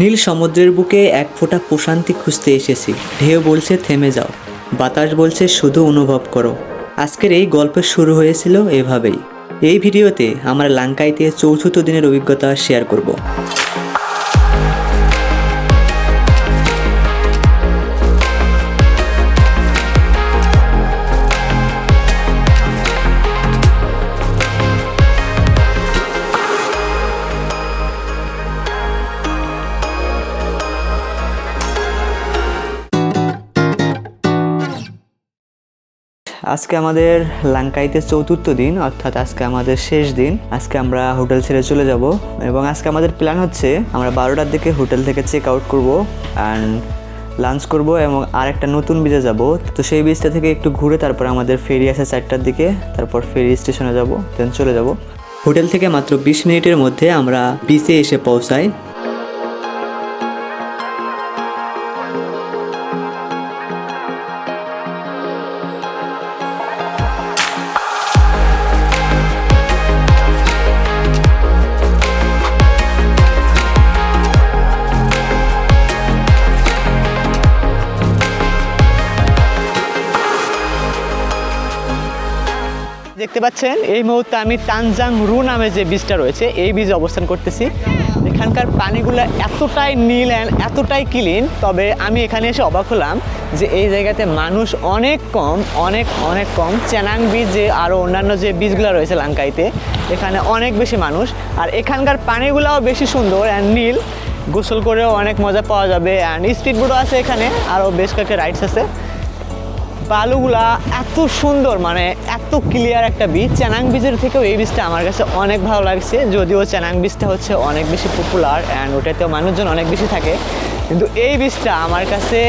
নীল সমুদ্রের বুকে এক ফোঁটা প্রশান্তি খুঁজতে এসেছি। ঢেউ বলছে, থেমে যাও। বাতাস বলছে, শুধু অনুভব করো। আজকের এই গল্প শুরু হয়েছিল এভাবেই। এই ভিডিওতে আমরা লাঙ্কাইতে চৌচুত দিনের অভিজ্ঞতা শেয়ার করব। আজকে আমাদের লাঙ্কাইতে চতুর্থ দিন, অর্থাৎ আজকে আমাদের শেষ দিন। আজকে আমরা হোটেল ছেড়ে চলে যাব এবং আজকে আমাদের প্ল্যান হচ্ছে আমরা বারোটার দিকে হোটেল থেকে চেক আউট করব অ্যান্ড লাঞ্চ করব এবং আর একটা নতুন বিচে যাব। তো সেই বিচটা থেকে একটু ঘুরে তারপর আমাদের ফেরি আছে চারটার দিকে, তারপর ফেরি স্টেশনে যাব দেন চলে যাব। হোটেল থেকে মাত্র বিশ মিনিটের মধ্যে আমরা বিচে এসে পৌঁছাই। দেখতে পাচ্ছেন, এই মুহূর্তে আমি তানজাং রু নামে যে বীজটা রয়েছে, এই বীজে অবস্থান করতেছি। এখানকার পানিগুলো এতটাই নীল অ্যান্ড এতটাই ক্লিন তবে আমি এখানে এসে অবাক হলাম যে এই জায়গাতে মানুষ অনেক কম, অনেক অনেক কম। চেনাং বীজ যে আরও অন্যান্য যে বীজগুলো রয়েছে লাঙ্কাইতে, এখানে অনেক বেশি মানুষ। আর এখানকার পানিগুলোও বেশি সুন্দর অ্যান্ড নীল। গোসল করেও অনেক মজা পাওয়া যাবে অ্যান্ড স্পিড বোটও আছে এখানে আরও বেশ কয়েকটা রাইডস আছে। বালুগুলা এত সুন্দর মানে এত ক্লিয়ার একটা বীজ চ্যানাং বীজের থেকেও এই বীজটা আমার কাছে অনেক ভালো লাগছে, যদিও চ্যানাং বীজটা হচ্ছে অনেক বেশি পপুলার অ্যান্ড ওটাতেও মানুষজন অনেক বেশি থাকে। কিন্তু এই বীজটা আমার কাছে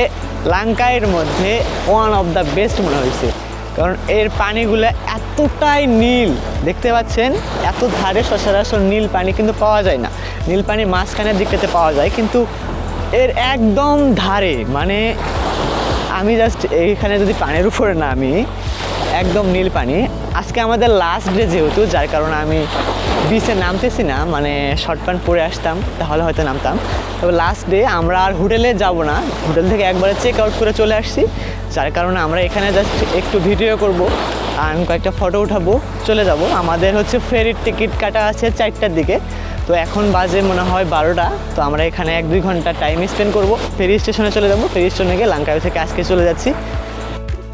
লাঙ্কায়ের মধ্যে ওয়ান অফ দ্য বেস্ট মনে হয়েছে। কারণ এর পানিগুলো এতটাই নীল, দেখতে পাচ্ছেন? এত ধারে সচরাচর নীল পানি কিন্তু পাওয়া যায় না। নীল পানি মাঝখানের দিকটাতে পাওয়া যায়, কিন্তু এর একদম ধারে মানে আমি জাস্ট এইখানে যদি পানির উপরে নামি, একদম নীল পানি, আজকে আমাদের লাস্ট ডে যেহেতু, যার কারণে আমি বিচে নামতেছি না মানে শর্ট প্যান্ট পরে আসতাম, তাহলে হয়তো নামতাম। তবে লাস্ট ডে আমরা আর হোটেলে যাব না হোটেল থেকে একবারে চেক আউট করে চলে আসছি। যার কারণে আমরা এখানে জাস্ট একটু ভিডিও করব আর কয়েকটা ফটো উঠাবো, চলে যাব। আমাদের হচ্ছে ফেরির টিকিট কাটা আছে চারটার দিকে। তো এখন বাজে মনে হয় বারোটা, তো আমরা এখানে এক দুই ঘণ্টা টাইম স্পেন্ড করব। ফেরি স্টেশনে চলে যাব, ফেরি স্টেশনে গিয়ে লাঙ্কায় থেকে আজকে চলে যাচ্ছি।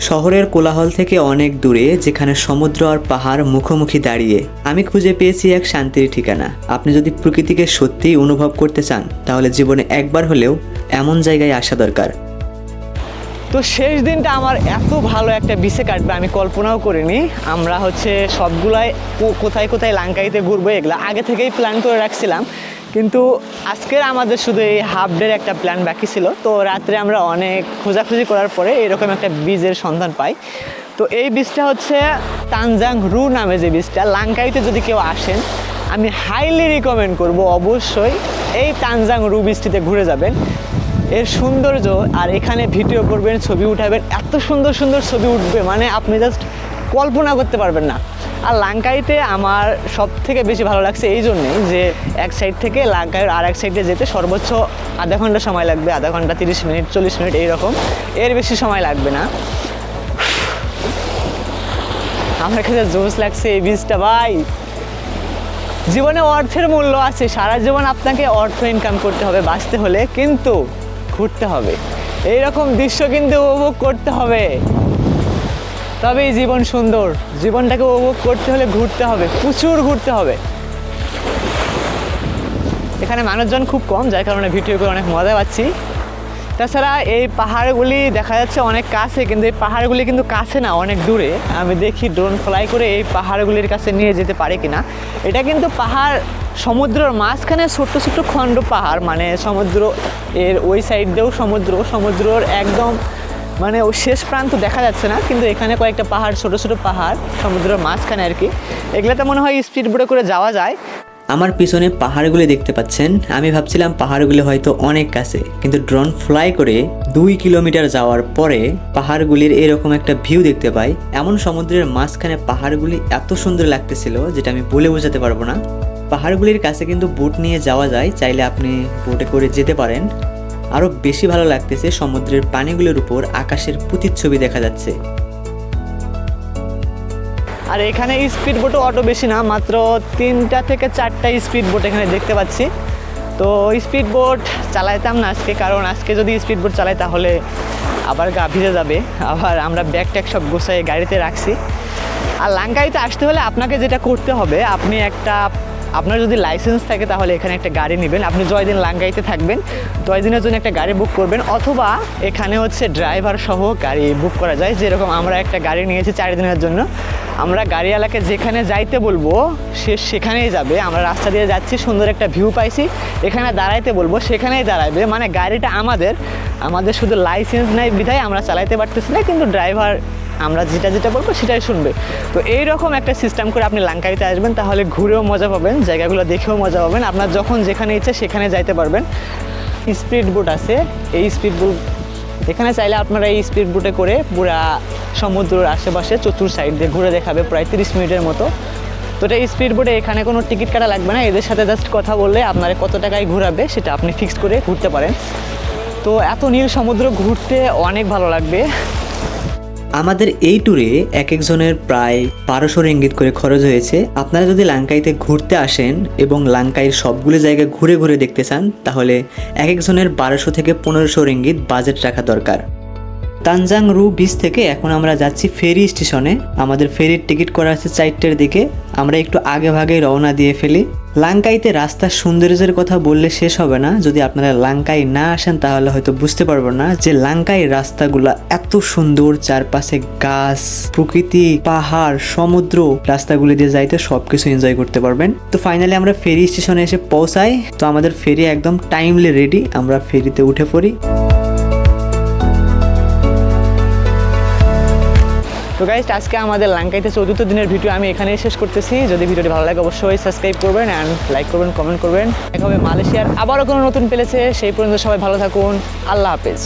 শহরের কোলাহল থেকে অনেক দূরে, যেখানে সমুদ্র আর পাহাড় মুখোমুখি দাঁড়িয়ে। আমি খুঁজে পেয়েছি এক শান্তির ঠিকানা। আপনি যদি প্রকৃতিকে সত্যিই অনুভব করতে চান, তাহলে জীবনে একবার হলেও এমন জায়গায় আসা দরকার। তো শেষ দিনটা আমার এত ভালো একটা বিসে কাটবে, আমি কল্পনাও করিনি। আমরা হচ্ছে সবগুলাই কোথায় কোথায় লাঙ্কাইতে ঘুরবো এগুলো আগে থেকেই প্ল্যান করে রাখছিলাম। কিন্তু আজকের আমাদের শুধু এই হাফ ডের একটা প্ল্যান বাকি ছিল। তো রাত্রে আমরা অনেক খোঁজাখুঁজি করার পরে এরকম একটা বীজের সন্ধান পাই। তো এই বীজটা হচ্ছে তানজাং রু নামে যে বীজটা, লাঙ্কাইতে যদি কেউ আসেন, আমি হাইলি রিকমেন্ড করব অবশ্যই এই তানজাং রু বীজটিতে ঘুরে যাবেন। এর সৌন্দর্য আর এখানে ভিডিও করবেন, ছবি উঠাবেন, এত সুন্দর সুন্দর ছবি উঠবে মানে আপনি জাস্ট কল্পনা করতে পারবেন না। আর লাঙ্কাইতে আমার সব থেকে বেশি ভালো লাগছে এই জন্যেই যে এক সাইড থেকে লাঙ্কাইয়ের আর এক সাইডে যেতে সর্বোচ্চ আধা ঘণ্টা সময় লাগবে, আধা ঘণ্টা তিরিশ মিনিট, চল্লিশ মিনিট এইরকম। এর বেশি সময় লাগবে না। আমার কাছে জোস লাগছে এই বীজটা ভাই। জীবনে অর্থের মূল্য আছে, সারা জীবন আপনাকে অর্থ ইনকাম করতে হবে বাঁচতে হলে, কিন্তু ঘুরতে হবে। এইরকম দৃশ্য কিন্তু উপভোগ করতে হবে। তবেই জীবন সুন্দর। জীবনটাকে উপভোগ করতে হলে ঘুরতে হবে, প্রচুর ঘুরতে হবে। এখানে মানুষজন খুব কম, যার কারণে ভিডিও করে অনেক মজা পাচ্ছি। তাছাড়া এই পাহাড়গুলি দেখা যাচ্ছে অনেক কাছে, কিন্তু এই পাহাড়গুলি কিন্তু কাছে না, অনেক দূরে। আমি দেখি ড্রোন ফ্লাই করে এই পাহাড়গুলির কাছে নিয়ে যেতে পারে কিনা। এটা কিন্তু পাহাড়, সমুদ্রের মাঝখানে ছোট্ট ছোট্ট খণ্ড পাহাড় মানে সমুদ্র এর ওই সাইড দিয়েও সমুদ্র, সমুদ্রর একদম মানে ওই শেষ প্রান্ত দেখা যাচ্ছে না, কিন্তু এখানে কয়েকটা পাহাড়, ছোট ছোট পাহাড় সমুদ্রের মাঝখানে আর কি। এগুলোতে মনে হয় স্পিড বোটে করে যাওয়া যায়। আমার পিছনে পাহাড়গুলি দেখতে পাচ্ছেন। আমি ভাবছিলাম পাহাড়গুলি হয়তো অনেক কাছে, কিন্তু ড্রোন ফ্লাই করে দুই কিলোমিটার যাওয়ার পরে পাহাড়গুলির এরকম একটা ভিউ দেখতে পাই। এমন সমুদ্রের মাঝখানে পাহাড়গুলি এত সুন্দর লাগতেছিল যেটা আমি বলে বোঝাতে পারব না। পাহাড়গুলির কাছে কিন্তু বোট নিয়ে যাওয়া যায়, চাইলে আপনি বোটে করে যেতে পারেন। আরও বেশি ভালো লাগতেছে সমুদ্রের পানিগুলোর উপর আকাশের প্রতিচ্ছবি দেখা যাচ্ছে। আর এখানে স্পিড বোটও অটো বেশি না, মাত্র তিনটা থেকে চারটা স্পিড বোট এখানে দেখতে পাচ্ছি। তো স্পিড বোট চালাইতাম না আজকে, কারণ আজকে যদি স্পিড বোট চালাই তাহলে আবার গা ভিজে যাবে। আবার আমরা ব্যাগ ট্যাগ সব গোছাই গাড়িতে রাখছি। আর লাঙ্কাইতে আসতে হলে আপনাকে যেটা করতে হবে, আপনি একটা আপনার যদি লাইসেন্স থাকে তাহলে এখানে একটা গাড়ি নেবেন। আপনি জয়দিন লাঙ্গাইতে থাকবেন দিনের জন্য একটা গাড়ি বুক করবেন, অথবা এখানে হচ্ছে ড্রাইভার সহ গাড়ি বুক করা যায়। যেরকম আমরা একটা গাড়ি নিয়েছি চার দিনের জন্য। আমরা গাড়িওয়ালাকে যেখানে যাইতে বলব, সে সেখানেই যাবে। আমরা রাস্তা দিয়ে যাচ্ছি, সুন্দর একটা ভিউ পাইছি। এখানে দাঁড়াইতে বলব, সেখানেই দাঁড়াবে মানে গাড়িটা আমাদের। আমাদের শুধু লাইসেন্স নাই বিধায় আমরা চালাইতে পারতেছি না, কিন্তু ড্রাইভার আমরা যেটা যেটা বলব সেটাই শুনবে। তো এই রকম একটা সিস্টেম করে আপনি লাঙ্কাইতে আসবেন, তাহলে ঘুরেও মজা পাবেন, জায়গাগুলো দেখেও মজা পাবেন। আপনার যখন যেখানে ইচ্ছে সেখানে যাইতে পারবেন। স্পিড বোট আছে, এই স্পিড বোট এখানে চাইলে আপনারা এই স্পিড বোটে করে পুরা সমুদ্রের আশেপাশে চতুর সাইড দিয়ে ঘুরে দেখাবে, প্রায় তিরিশ মিনিটের মতো। তো এটা স্পিড বোটে এখানে কোনো টিকিট কাটা লাগবে না, এদের সাথে জাস্ট কথা বললে আপনারা কত টাকায় ঘোরাবে সেটা আপনি ফিক্সড করে ঘুরতে পারেন। তো এত নীল সমুদ্র ঘুরতে অনেক ভালো লাগবে। আমাদের এই ট্যুরে এক একজনের প্রায় বারোশো রিঙ্গিত করে খরচ হয়েছে। আপনারা যদি লাঙ্কাইতে ঘুরতে আসেন এবং লাঙ্কাইয়ের সবগুলো জায়গা ঘুরে ঘুরে দেখতে চান, তাহলে এক একজনের বারোশো থেকে পনেরোশো রিঙ্গিত বাজেট রাখা দরকার। তানজাং রু বিচ থেকে এখন আমরা যাচ্ছি ফেরি স্টেশনে। আমাদের ফেরির টিকিট করা আছে চারটের দিকে। আমরা একটু আগে ভাগে রওনা দিয়ে ফেলি। লাঙ্কাইতে রাস্তার সৌন্দর্যের কথা বললে শেষ হবে না। যদি আপনারা লাঙ্কাই না আসেন, তাহলে হয়তো বুঝতে পারব না যে লাঙ্কাই রাস্তাগুলা এত সুন্দর, চারপাশে গাছ, প্রকৃতি, পাহাড়, সমুদ্র, রাস্তাগুলি দিয়ে যাইতে সবকিছু এনজয় করতে পারবেন। তো ফাইনালি আমরা ফেরি স্টেশনে এসে পৌঁছাই। তো আমাদের ফেরি একদম টাইমলি রেডি আমরা ফেরিতে উঠে পড়ি। তো গাইজ আজকে আমাদের লাঙ্কাইতে চতুর্থ দিনের ভিডিও আমি এখানেই শেষ করতেছি। যদি ভিডিওটি ভালো লাগে, অবশ্যই সাবস্ক্রাইব করবেন অ্যান্ড লাইক করবেন কমেন্ট করবেন। হবে মালয়েশিয়ার আবারও কোনো নতুন পেলেছে, সেই পর্যন্ত সবাই ভালো থাকুন। আল্লাহ হাফেজ।